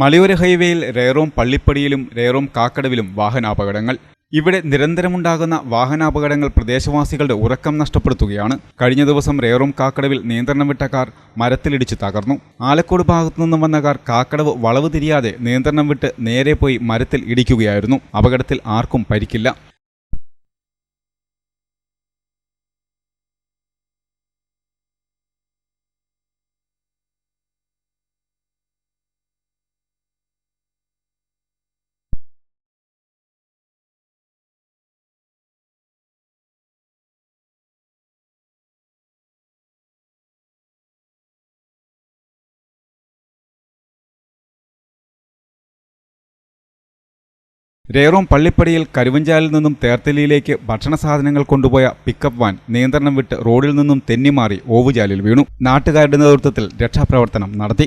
മലയോര ഹൈവേയിൽ രേറോം പള്ളിപ്പടിയിലും രേറോം കാക്കടവിലും വാഹനാപകടങ്ങൾ. ഇവിടെ നിരന്തരമുണ്ടാകുന്ന വാഹനാപകടങ്ങൾ പ്രദേശവാസികളുടെ ഉറക്കം നഷ്ടപ്പെടുത്തുകയാണ്. കഴിഞ്ഞ ദിവസം രേറോം കാക്കടവിൽ നിയന്ത്രണം വിട്ട കാർ മരത്തിലിടിച്ച് തകർന്നു. ആലക്കോട് ഭാഗത്തു നിന്നും വന്ന കാർ കാക്കടവ് വളവ് തിരിയാതെ നിയന്ത്രണം വിട്ട് നേരെ പോയി മരത്തിൽ ഇടിക്കുകയായിരുന്നു. അപകടത്തിൽ ആർക്കും പരിക്കില്ല. രേറോം പള്ളിപ്പടിയിൽ കരുവഞ്ചാലിൽ നിന്നും തേർത്തലിയിലേക്ക് ഭക്ഷണ സാധനങ്ങൾ കൊണ്ടുപോയ പിക്കപ്പ് വാൻ നിയന്ത്രണം വിട്ട് റോഡിൽ നിന്നും തെന്നിമാറി ഓവുചാലിൽ വീണു. നാട്ടുകാരുടെ നേതൃത്വത്തിൽ രക്ഷാപ്രവർത്തനം നടത്തി.